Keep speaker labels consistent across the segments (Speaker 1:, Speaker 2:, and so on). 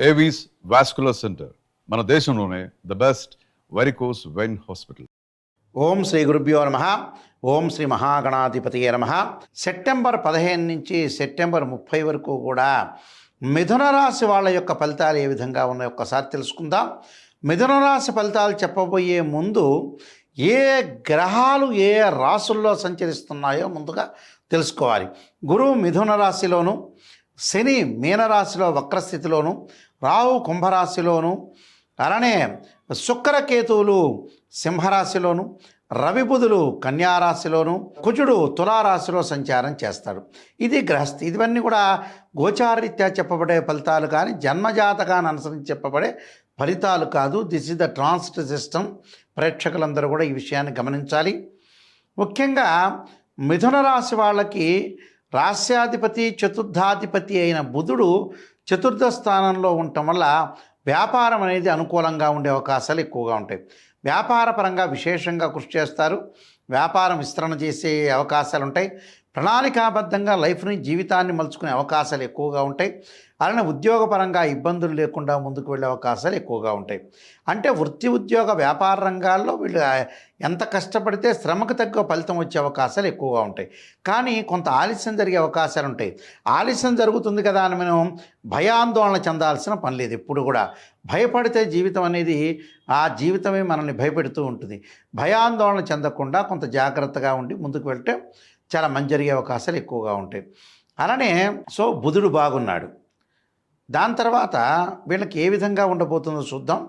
Speaker 1: Avis vascular centre మన దేశంలోనే the best varicose vein hospital
Speaker 2: ఓం శ్రీ గురుభ్యో నమ. ఓం శ్రీ మహాగణాధిపతియే నమ. సెప్టెంబర్ పదిహేను నుంచి సెప్టెంబర్ ముప్పై వరకు కూడా మిథున రాశి వాళ్ళ యొక్క ఫలితాలు ఏ విధంగా ఉన్నాయో ఒక్కసారి తెలుసుకుందాం. మిథున రాశి ఫలితాలు చెప్పబోయే ముందు ఏ గ్రహాలు ఏ రాసుల్లో సంచరిస్తున్నాయో ముందుగా తెలుసుకోవాలి. గురువు మిథున రాశిలోను శని మీనరాశిలో వక్రస్థితిలోను రాహు కుంభరాశిలోను అలానే శుక్రకేతువులు సింహరాశిలోను రవిబుధులు కన్యారాశిలోను కుజుడు తులారాశిలో సంచారం చేస్తాడు. ఇది గ్రహస్థి. ఇవన్నీ కూడా గోచారీత్యా చెప్పబడే ఫలితాలు కానీ జన్మజాతకాన్ని అనుసరించి చెప్పబడే ఫలితాలు కాదు. This is the transit system ప్రేక్షకులందరూ కూడా ఈ విషయాన్ని గమనించాలి. ముఖ్యంగా మిథున రాశి వాళ్ళకి రాస్యాధిపతి చతుర్థాధిపతి అయిన బుధుడు చతుర్థ స్థానంలో ఉండటం వల్ల వ్యాపారం అనేది అనుకూలంగా ఉండే అవకాశాలు ఎక్కువగా ఉంటాయి. వ్యాపార పరంగా విశేషంగా కృషి చేస్తారు. వ్యాపారం విస్తరణ చేసే అవకాశాలు ఉంటాయి. ప్రణాళికాబద్ధంగా లైఫ్ని జీవితాన్ని మలుచుకునే అవకాశాలు ఎక్కువగా ఉంటాయి. అలానే ఉద్యోగపరంగా ఇబ్బందులు లేకుండా ముందుకు వెళ్ళే అవకాశాలు ఎక్కువగా ఉంటాయి. అంటే వృత్తి ఉద్యోగ వ్యాపార రంగాల్లో వీళ్ళు ఎంత కష్టపడితే శ్రమకు తగ్గ ఫలితం వచ్చే అవకాశాలు ఎక్కువగా ఉంటాయి. కానీ కొంత ఆలస్యం జరిగే అవకాశాలు ఉంటాయి. ఆలస్యం జరుగుతుంది కదా అని మనం భయాందోళన చెందాల్సిన పని లేదు ఎప్పుడు కూడా. భయపడితే జీవితం అనేది ఆ జీవితమే మనల్ని భయపెడుతూ ఉంటుంది. భయాందోళన చెందకుండా కొంత జాగ్రత్తగా ఉండి ముందుకు వెళ్తే చాలా మంచి జరిగే అవకాశాలు ఎక్కువగా ఉంటాయి. అలానే సో బుధుడు బాగున్నాడు. దాని తర్వాత వీళ్ళకి ఏ విధంగా ఉండబోతుందో చూద్దాం.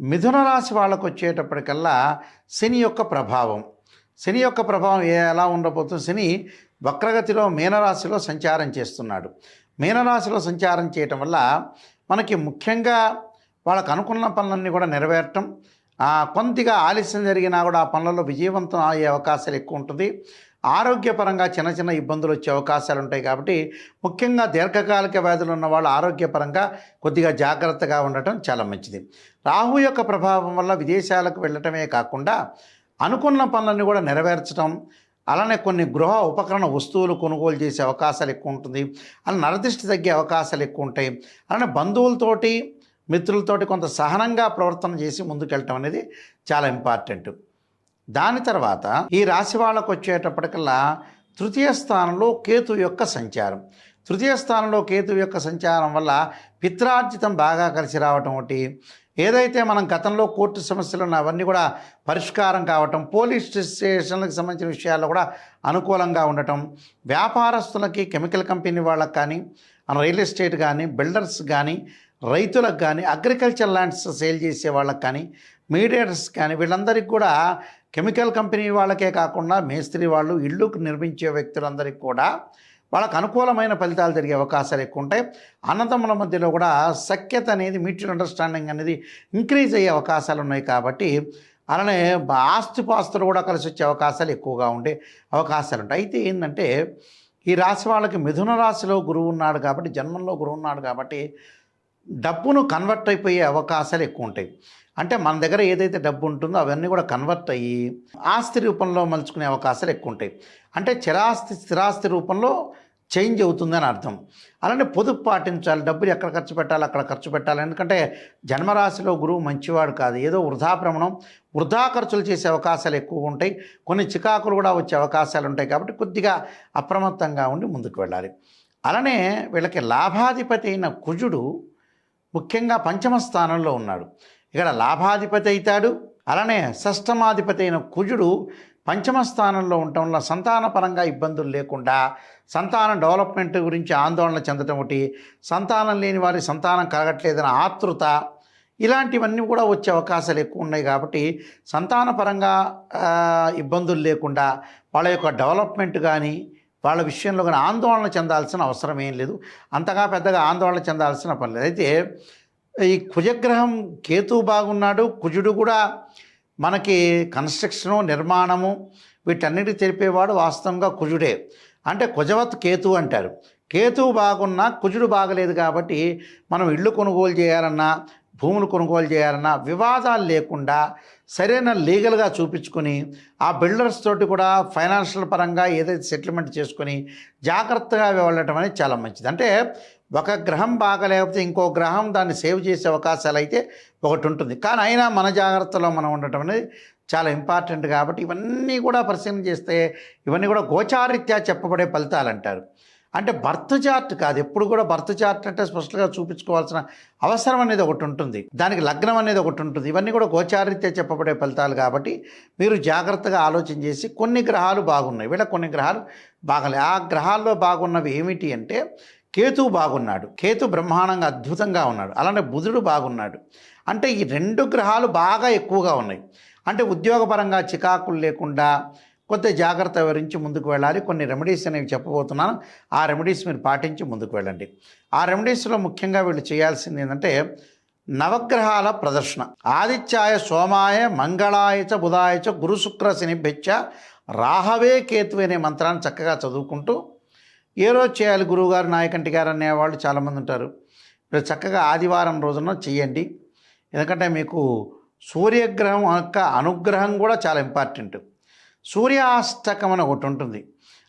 Speaker 2: మిథున రాశి వాళ్ళకు వచ్చేటప్పటికల్లా శని యొక్క ప్రభావం. శని యొక్క ప్రభావం ఏ ఎలా ఉండబోతుంది శని వక్రగతిలో మీనరాశిలో సంచారం చేస్తున్నాడు. మీనరాశిలో సంచారం చేయటం వల్ల మనకి ముఖ్యంగా వాళ్ళకు అనుకున్న పనులన్నీ కూడా నెరవేరటం. కొద్దిగా ఆలస్యం జరిగినా కూడా ఆ పనులలో విజయవంతం అయ్యే అవకాశాలు ఎక్కువ ఉంటుంది. ఆరోగ్యపరంగా చిన్న చిన్న ఇబ్బందులు వచ్చే అవకాశాలు ఉంటాయి కాబట్టి ముఖ్యంగా దీర్ఘకాలిక వ్యాధులు ఉన్న వాళ్ళు ఆరోగ్యపరంగా కొద్దిగా జాగ్రత్తగా ఉండటం చాలా మంచిది. రాహు యొక్క ప్రభావం వల్ల విదేశాలకు వెళ్ళటమే కాకుండా అనుకున్న పనులన్నీ కూడా నెరవేర్చడం అలానే కొన్ని గృహ ఉపకరణ వస్తువులు కొనుగోలు చేసే అవకాశాలు ఎక్కువ ఉంటుంది అలా నరదిష్టి తగ్గే అవకాశాలు ఎక్కువ ఉంటాయి అలానే బంధువులతోటి మిత్రులతోటి కొంత సహనంగా ప్రవర్తన చేసి ముందుకెళ్ళటం అనేది చాలా ఇంపార్టెంట్. దాని తర్వాత ఈ రాశి వాళ్ళకు వచ్చేటప్పటికల్లా తృతీయ స్థానంలో కేతు యొక్క సంచారం. తృతీయ స్థానంలో కేతు యొక్క సంచారం వల్ల పిత్రార్జితం బాగా కలిసి రావటం ఒకటి. ఏదైతే మనం గతంలో కోర్టు సమస్యలు ఉన్న అవన్నీ కూడా పరిష్కారం కావటం పోలీస్ స్టేషన్లకు సంబంధించిన విషయాల్లో కూడా అనుకూలంగా ఉండటం వ్యాపారస్తులకి కెమికల్ కంపెనీ వాళ్ళకి కానీ రియల్ ఎస్టేట్ కానీ బిల్డర్స్ కానీ రైతులకు కానీ అగ్రికల్చర్ ల్యాండ్స్ సేల్ చేసే వాళ్ళకి కానీ మీడియేటర్స్ కానీ వీళ్ళందరికీ కూడా కెమికల్ కంపెనీ వాళ్ళకే కాకుండా మేస్త్రి వాళ్ళు ఇళ్ళుకు నిర్మించే వ్యక్తులందరికీ కూడా వాళ్ళకు అనుకూలమైన ఫలితాలు జరిగే అవకాశాలు ఎక్కువ ఉంటాయి. అన్నదమ్ముల మధ్యలో కూడా సఖ్యత అనేది మ్యూచువల్ అండర్స్టాండింగ్ అనేది ఇంక్రీజ్ అయ్యే అవకాశాలు ఉన్నాయి కాబట్టి అలానే బా- ఆస్తిపాస్తులు కూడా కలిసి వచ్చే అవకాశాలు ఎక్కువగా ఉండే అవకాశాలు ఉంటాయి. అయితే ఏంటంటే ఈ రాశి వాళ్ళకి మిథున రాశిలో గురువు ఉన్నాడు కాబట్టి జన్మంలో గురువు ఉన్నాడు కాబట్టి డబ్బును కన్వర్ట్ అయిపోయే అవకాశాలు ఎక్కువ ఉంటాయి అంటే మన దగ్గర ఏదైతే డబ్బు ఉంటుందో అవన్నీ కూడా కన్వర్ట్ అయ్యి ఆస్తి రూపంలో మలుచుకునే అవకాశాలు ఎక్కువ ఉంటాయి అంటే చిరాస్తి స్థిరాస్తి రూపంలో చేంజ్ అవుతుందని అర్థం. అలానే పొదుపు పాటించాలి డబ్బులు ఎక్కడ ఖర్చు పెట్టాలి అక్కడ ఖర్చు పెట్టాలి. ఎందుకంటే జన్మరాశిలో గురువు మంచివాడు కాదు. ఏదో వృధా భ్రమణం వృధా ఖర్చులు చేసే అవకాశాలు ఎక్కువ ఉంటాయి కొన్ని చికాకులు కూడా వచ్చే అవకాశాలు ఉంటాయి కాబట్టి కొద్దిగా అప్రమత్తంగా ఉండి ముందుకు వెళ్ళాలి. అలానే వీళ్ళకి లాభాధిపతి అయిన కుజుడు ముఖ్యంగా పంచమ స్థానంలో ఉన్నాడు. ఇక్కడ లాభాధిపతి అవుతాడు. అలానే షష్టమాధిపతి అయిన కుజుడు పంచమ స్థానంలో ఉండటం వల్ల సంతానపరంగా ఇబ్బందులు లేకుండా సంతానం డెవలప్మెంట్ గురించి ఆందోళన చెందటం ఒకటి సంతానం లేని వారి సంతానం కలగట్లేదన్న ఆతృత ఇలాంటివన్నీ కూడా వచ్చే అవకాశాలు ఎక్కువ ఉన్నాయి కాబట్టి సంతానపరంగా ఇబ్బందులు లేకుండా వాళ్ళ యొక్క డెవలప్మెంట్ కానీ వాళ్ళ విషయంలో కానీ ఆందోళన చెందాల్సిన అవసరం ఏం లేదు. అంతగా పెద్దగా ఆందోళన చెందాల్సిన పని లేదు. అయితే ఈ కుజగ్రహం కేతు బాగున్నాడు. కుజుడు కూడా మనకి కన్స్ట్రక్షను నిర్మాణము వీటన్నిటి తెలిపేవాడు వాస్తవంగా కుజుడే. అంటే కుజవత్ కేతు అంటారు. కేతువు బాగున్నా కుజుడు బాగలేదు కాబట్టి మనం ఇల్లు కొనుగోలు చేయాలన్నా భూములు కొనుగోలు చేయాలన్నా వివాదాలు లేకుండా సరైన లీగల్గా చూపించుకొని ఆ బిల్డర్స్ తోటి కూడా ఫైనాన్షియల్ పరంగా ఏదైతే సెటిల్మెంట్ చేసుకొని జాగ్రత్తగా వెళ్ళటం అనేది చాలా మంచిది. అంటే ఒక గ్రహం బాగలేకపోతే ఇంకో గ్రహం దాన్ని సేవ్ చేసే అవకాశాలు అయితే ఒకటి ఉంటుంది. కానీ అయినా మన జాగ్రత్తలో మనం ఉండటం అనేది చాలా ఇంపార్టెంట్ కాబట్టి ఇవన్నీ కూడా పరిశీలన చేస్తే ఇవన్నీ కూడా గోచారీత్యా చెప్పబడే ఫలితాలు అంటారు. అంటే బర్త్ చార్ట్ కాదు ఎప్పుడు కూడా బర్త్ చార్ట్ అంటే స్పష్టంగా చూపించుకోవాల్సిన అవసరం అనేది ఒకటి ఉంటుంది. దానికి లగ్నం అనేది ఒకటి ఉంటుంది. ఇవన్నీ కూడా గోచారీత్యా చెప్పబడే ఫలితాలు కాబట్టి మీరు జాగ్రత్తగా ఆలోచన చేసి కొన్ని గ్రహాలు బాగున్నాయి. వీళ్ళ కొన్ని గ్రహాలు బాగలే ఆ గ్రహాల్లో బాగున్నవి ఏమిటి అంటే కేతు బాగున్నాడు. కేతు బ్రహ్మాండంగా అద్భుతంగా ఉన్నాడు. అలానే బుధుడు బాగున్నాడు. అంటే ఈ రెండు గ్రహాలు బాగా ఎక్కువగా ఉన్నాయి. అంటే ఉద్యోగపరంగా చికాకులు లేకుండా కొద్ది జాగ్రత్త వివరించి ముందుకు వెళ్ళాలి. కొన్ని రెమెడీస్ అనేవి చెప్పబోతున్నాను. ఆ రెమెడీస్ మీరు పాటించి ముందుకు వెళ్ళండి. ఆ రెమెడీస్లో ముఖ్యంగా వీళ్ళు చేయాల్సింది ఏంటంటే నవగ్రహాల ప్రదర్శన. ఆదిత్యాయ సోమాయ మంగళాయ చ బుధాయ చ గురు శుక్ర శనిభ్యచ్చ రాహవే కేతు అనే మంత్రాన్ని చక్కగా చదువుకుంటూ ఏ రోజు చేయాలి? గురువుగారు నాయకంటి గారు అనేవాళ్ళు చాలామంది ఉంటారు. మీరు చక్కగా ఆదివారం రోజున చేయండి. ఎందుకంటే మీకు సూర్యగ్రహం యొక్క అనుగ్రహం కూడా చాలా ఇంపార్టెంట్ సూర్యాష్టకం అని ఒకటి ఉంటుంది.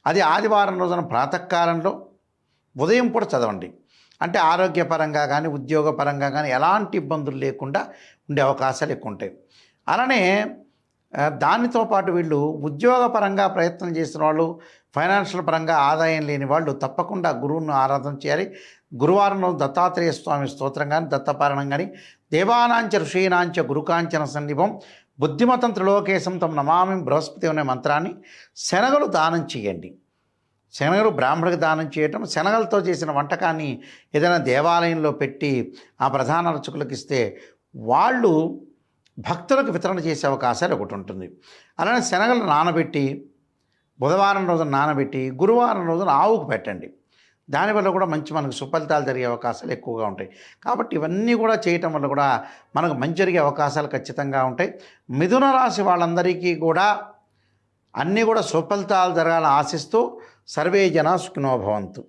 Speaker 2: అది ఆదివారం రోజున ప్రాతకాలంలో ఉదయం పూట చదవండి. అంటే ఆరోగ్యపరంగా కానీ ఉద్యోగపరంగా కానీ ఎలాంటి ఇబ్బందులు లేకుండా ఉండే అవకాశాలు ఎక్కువ ఉంటాయి. అలానే దానితో పాటు వీళ్ళు ఉద్యోగపరంగా ప్రయత్నం చేసిన వాళ్ళు ఫైనాన్షియల్ పరంగా ఆదాయం లేని వాళ్ళు తప్పకుండా గురువును ఆరాధన చేయాలి. గురువారం రోజు దత్తాత్రేయ స్వామి స్తోత్రం కానీ దత్తపారణం కానీ దేవానాంచ ఋషీనాంచ గురుకాంచన సన్నిభం బుద్ధిమతం త్రిలోకేశం తమ నమామి బృహస్పతి అనే మంత్రాన్ని శనగలు దానం చేయండి. శనగలు బ్రాహ్మణుడికి దానం చేయటం శనగలతో చేసిన వంటకాన్ని ఏదైనా దేవాలయంలో పెట్టి ఆ ప్రధాన అర్చకులకు ఇస్తే వాళ్ళు భక్తులకు వితరణ చేసే అవకాశాలు ఒకటి ఉంటుంది. అలానే శనగలు నానబెట్టి బుధవారం రోజున నానబెట్టి గురువారం రోజున ఆవుకు పెట్టండి. దానివల్ల కూడా మంచి మనకు సుఫలితాలు జరిగే అవకాశాలు ఎక్కువగా ఉంటాయి. కాబట్టి ఇవన్నీ కూడా చేయటం వల్ల కూడా మనకు మంచి జరిగే అవకాశాలు ఖచ్చితంగా ఉంటాయి. మిథున రాశి వాళ్ళందరికీ కూడా అన్నీ కూడా సుఫలితాలు జరగాలని ఆశిస్తూ సర్వే జన సుఖినోభవంతు